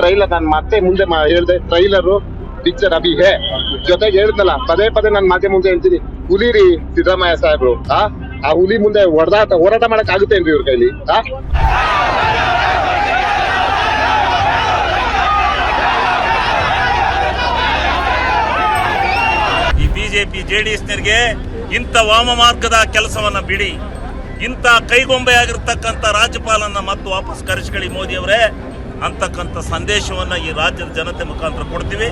Trailer ನಾನು ಮತ್ತೆ ಮುಂದೆ ಹೇಳ್ದೆ ಟ್ರೈಲರ್ ಪಿಕ್ಚರ್ ಅಭಿ ಹೇ ಜೊತೆಗೆ ಹೇಳಿದ್ನಲ್ಲ, ಪದೇ ಪದೇ ನಾನು ಮಾತೆ ಮುಂದೆ ಹೇಳ್ತೀನಿ. ಹುಲಿರಿ ಸಿದ್ದರಾಮಯ್ಯ ಸಾಹೇಬ್ರು, ಆ? ಆ ಹುಲಿ ಮುಂದೆ ಹೊಡೆದಾಟ ಹೋರಾಟ ಮಾಡಕ್ ಆಗುತ್ತೇನ್ರಿ ಇವ್ರ ಕೈಲಿ, ಆ? ಈ ಬಿಜೆಪಿ ಇಂಥ ವಾಮ ಮಾರ್ಗದ ಕೆಲಸವನ್ನ ಬಿಡಿ. ಇಂಥ ಕೈಗೊಂಬೆಯಾಗಿರ್ತಕ್ಕಂಥ ರಾಜ್ಯಪಾಲನ್ನ ಮತ್ತು ವಾಪಸ್ ಕರೆಸ್ಕೊಳ್ಳಿ ಮೋದಿ ಅವರೇ ಅಂತಕ್ಕಂಥ ಸಂದೇಶವನ್ನು ಈ ರಾಜ್ಯದ ಜನತೆ ಮುಖಾಂತರ ಕೊಡ್ತೀವಿ.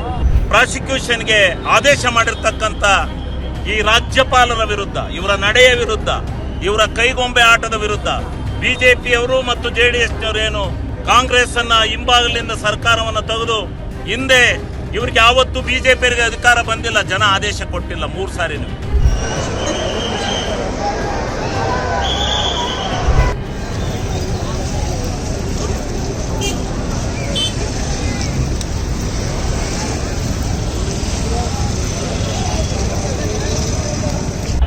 ಪ್ರಾಸಿಕ್ಯೂಷನ್ಗೆ ಆದೇಶ ಮಾಡಿರ್ತಕ್ಕಂಥ ಈ ರಾಜ್ಯಪಾಲರ ವಿರುದ್ಧ, ಇವರ ನಡೆಯ ವಿರುದ್ಧ, ಇವರ ಕೈಗೊಂಬೆ ಆಟದ ವಿರುದ್ಧ ಬಿಜೆಪಿಯವರು ಮತ್ತು ಜೆ ಏನು ಕಾಂಗ್ರೆಸ್ ಅನ್ನ ಹಿಂಬಾಗಲಿಂದ ಸರ್ಕಾರವನ್ನು ತೆಗೆದು ಹಿಂದೆ ಇವ್ರಿಗೆ ಯಾವತ್ತೂ ಬಿಜೆಪಿಯವರಿಗೆ ಅಧಿಕಾರ ಬಂದಿಲ್ಲ, ಜನ ಆದೇಶ ಕೊಟ್ಟಿಲ್ಲ ಮೂರು ಸಾರಿ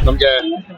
ನಮ್ಗೆ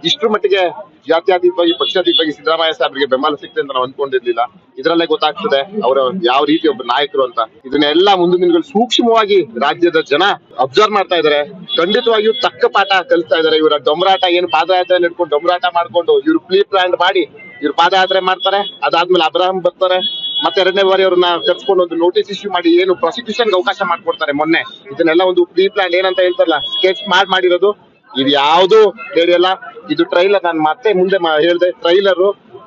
ಇಷ್ಟ್ರ ಮಟ್ಟಿಗೆ ಜಾತ್ಯಾತೀತವಾಗಿ ಪಕ್ಷಾತೀತವಾಗಿ ಸಿದ್ದರಾಮಯ್ಯ ಸಾಹೇಬರಿಗೆ ಬೆಂಬಲ ಸಿಗ್ತದೆ ಅಂತ ನಾವು ಅನ್ಕೊಂಡಿರ್ಲಿಲ್ಲ ಇದ್ರಲ್ಲೇ ಗೊತ್ತಾಗ್ತದೆ ಅವರ ಯಾವ ರೀತಿ ಒಬ್ಬ ನಾಯಕರು ಅಂತ. ಇದನ್ನೆಲ್ಲ ಮುಂದಿನ ದಿನಗಳು ಸೂಕ್ಷ್ಮವಾಗಿ ರಾಜ್ಯದ ಜನ ಅಬ್ಸರ್ವ್ ಮಾಡ್ತಾ ಇದಾರೆ. ಖಂಡಿತವಾಗಿಯೂ ತಕ್ಕ ಪಾಠ ಕಲಿಸ್ತಾ ಇದಾರೆ. ಇವರ ಡೊಮರಾಟ ಏನು ಪಾದಯಾತ್ರೆ ಇಟ್ಕೊಂಡು ಡೊಂಬರಾಟ ಮಾಡ್ಕೊಂಡು ಇವ್ರು ಪ್ಲೀ ಪ್ಲಾನ್ ಮಾಡಿ ಇವ್ರು ಪಾದಯಾತ್ರೆ ಮಾಡ್ತಾರೆ. ಅದಾದ್ಮೇಲೆ ಅಬ್ರಾಹಂ ಬರ್ತಾರೆ. ಮತ್ತೆ ಎರಡನೇ ಬಾರಿ ಅವ್ರನ್ನ ಕರ್ಸ್ಕೊಂಡು ಒಂದು ನೋಟಿಸ್ ಇಶ್ಯೂ ಮಾಡಿ ಏನು ಪ್ರಾಸಿಕ್ಯೂಷನ್ ಅವಕಾಶ ಮಾಡ್ಕೊಡ್ತಾರೆ ಮೊನ್ನೆ. ಇದನ್ನೆಲ್ಲ ಒಂದು ಪ್ರೀ ಪ್ಲಾನ್ ಏನಂತ ಹೇಳ್ತಾರಲ್ಲ ಸ್ಕೆಚ್ ಮಾಡಿ ಮಾಡಿರೋದು. ಇದು ಯಾವುದು ನಡೆಯಲ್ಲ ಇದು ಟ್ರೈಲರ್ ನಾನು ಮತ್ತೆ ಮುಂದೆ ಹೇಳ್ದೆ. ಟ್ರೈಲರ್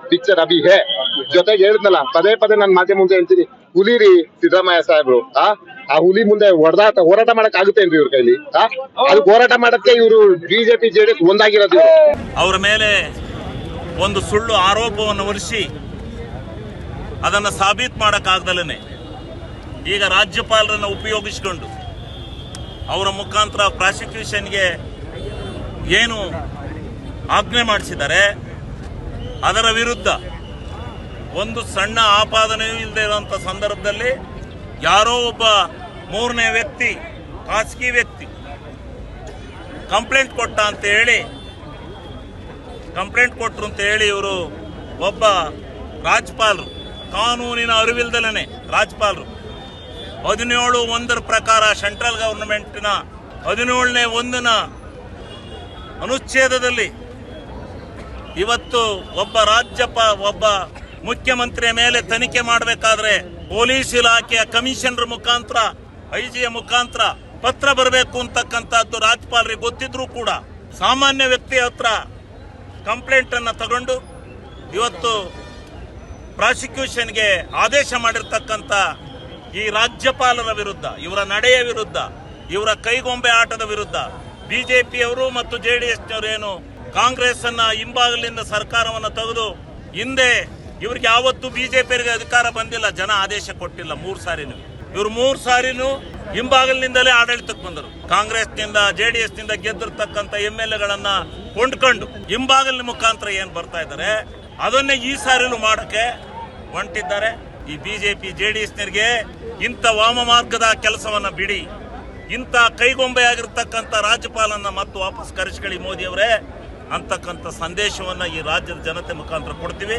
ಪಿಕ್ಚರ್ ಅಭಿ ಹೇ. ಜೊತೆಗೆ ಹೇಳಿದ್ನಲ್ಲ, ಪದೇ ಪದೇ ನಾನು ಮಾತೆ ಮುಂದೆ ಹೇಳ್ತೀನಿ. ಹುಲಿ ರೀ ಸಿದ್ದರಾಮಯ್ಯ ಸಾಹೇಬ್ರು, ಆ? ಆ ಹುಲಿ ಮುಂದೆ ಹೊಡೆದಾಟ ಹೋರಾಟ ಮಾಡಕ್ ಆಗುತ್ತೇನ್ರಿ ಇವ್ರ ಕೈಲಿ, ಆ? ಹೋರಾಟ ಮಾಡಕ್ಕೆ ಇವರು ಬಿಜೆಪಿ ಜೆಡಿ ಒಂದಾಗಿರೋದು ಅವ್ರ ಅವರ ಮೇಲೆ ಒಂದು ಸುಳ್ಳು ಆರೋಪವನ್ನು ಹೊರಿಸಿ ಅದನ್ನು ಸಾಬೀತು ಮಾಡೋಕ್ಕಾಗ್ದಲೇ ಈಗ ರಾಜ್ಯಪಾಲರನ್ನು ಉಪಯೋಗಿಸಿಕೊಂಡು ಅವರ ಮುಖಾಂತರ ಪ್ರಾಸಿಕ್ಯೂಷನ್ಗೆ ಏನು ಆಜ್ಞೆ ಮಾಡಿಸಿದ್ದಾರೆ ಅದರ ವಿರುದ್ಧ ಒಂದು ಸಣ್ಣ ಆಪಾದನೆಯೂ ಇಲ್ಲದೆ ಇರುವಂಥ ಸಂದರ್ಭದಲ್ಲಿ ಯಾರೋ ಒಬ್ಬ ಮೂರನೇ ವ್ಯಕ್ತಿ, ಖಾಸಗಿ ವ್ಯಕ್ತಿ ಕಂಪ್ಲೇಂಟ್ ಕೊಟ್ಟ ಅಂತ ಹೇಳಿ, ಕಂಪ್ಲೇಂಟ್ ಕೊಟ್ಟರು ಅಂತ ಹೇಳಿ ಇವರು ಒಬ್ಬ ರಾಜ್ಯಪಾಲರು ಕಾನೂನಿನ ಅರಿವಿಲ್ದಲೇ ರಾಜ್ಯಪಾಲರು ಹದಿನೇಳು ಒಂದರ ಪ್ರಕಾರ ಸೆಂಟ್ರಲ್ ಗವರ್ನಮೆಂಟ್ನ, ಹದಿನೇಳನೇ ಒಂದನ ಅನುಚ್ಛೇದದಲ್ಲಿ ಇವತ್ತು ಒಬ್ಬ ರಾಜ್ಯಪ, ಒಬ್ಬ ಮುಖ್ಯಮಂತ್ರಿಯ ಮೇಲೆ ತನಿಖೆ ಮಾಡಬೇಕಾದ್ರೆ ಪೊಲೀಸ್ ಇಲಾಖೆಯ ಕಮಿಷನರ್ ಮುಖಾಂತರ ಐಜಿಯ ಮುಖಾಂತರ ಪತ್ರ ಬರಬೇಕು ಅಂತಕ್ಕಂಥದ್ದು ರಾಜ್ಯಪಾಲರಿಗೆ ಗೊತ್ತಿದ್ರೂ ಕೂಡ ಸಾಮಾನ್ಯ ವ್ಯಕ್ತಿಯ ಹತ್ರ ಕಂಪ್ಲೇಂಟ್ ಅನ್ನು ತಗೊಂಡು ಇವತ್ತು ಪ್ರಾಸಿಕ್ಯೂಷನ್ಗೆ ಆದೇಶ ಮಾಡಿರ್ತಕ್ಕಂಥ ಈ ರಾಜ್ಯಪಾಲರ ವಿರುದ್ಧ, ಇವರ ನಡೆಯ ವಿರುದ್ಧ, ಇವರ ಕೈಗೊಂಬೆ ಆಟದ ವಿರುದ್ಧ ಬಿಜೆಪಿಯವರು ಮತ್ತು ಜೆ ಏನು ಕಾಂಗ್ರೆಸ್ ಅನ್ನ ಹಿಂಭಾಗಲಿಂದ ಸರ್ಕಾರವನ್ನು ತೆಗೆದು ಹಿಂದೆ ಇವ್ರಿಗೆ ಯಾವತ್ತೂ ಬಿಜೆಪಿಯವರಿಗೆ ಅಧಿಕಾರ ಬಂದಿಲ್ಲ, ಜನ ಆದೇಶ ಕೊಟ್ಟಿಲ್ಲ, ಮೂರು ಸಾರಿನೂ. ಇವ್ರು ಮೂರು ಸಾರಿನೂ ಹಿಂಭಾಗಲಿಂದಲೇ ಆಡಳಿತಕ್ಕೆ ಬಂದರು. ಕಾಂಗ್ರೆಸ್ನಿಂದ, ಜೆಡಿಎಸ್ನಿಂದ ಗೆದ್ದಿರ್ತಕ್ಕಂಥ ಎಂ ಎಲ್ ಎಗಳನ್ನ ಕೊಂಡ್ಕೊಂಡು ಹಿಂಭಾಗಲಿನ ಮುಖಾಂತರ ಏನು ಬರ್ತಾ ಇದ್ದಾರೆ, ಅದನ್ನೇ ಈ ಸಾರಿನೂ ಮಾಡೋಕ್ಕೆ ಹೊಂಟಿದ್ದಾರೆ. ಈ ಬಿಜೆಪಿ ಜೆಡಿಎಸ್ನರಿಗೆ ಇಂಥ ವಾಮ ಮಾರ್ಗದ ಕೆಲಸವನ್ನ ಬಿಡಿ. ಇಂಥ ಕೈಗೊಂಬೆಯಾಗಿರ್ತಕ್ಕಂಥ ರಾಜ್ಯಪಾಲನ್ನ ಮತ್ತು ವಾಪಸ್ ಕರೆಸ್ಕೊಳ್ಳಿ ಮೋದಿಯವರೇ ಅಂತಕ್ಕಂಥ ಸಂದೇಶವನ್ನು ಈ ರಾಜ್ಯದ ಜನತೆ ಮುಖಾಂತರ ಕೊಡ್ತೀವಿ.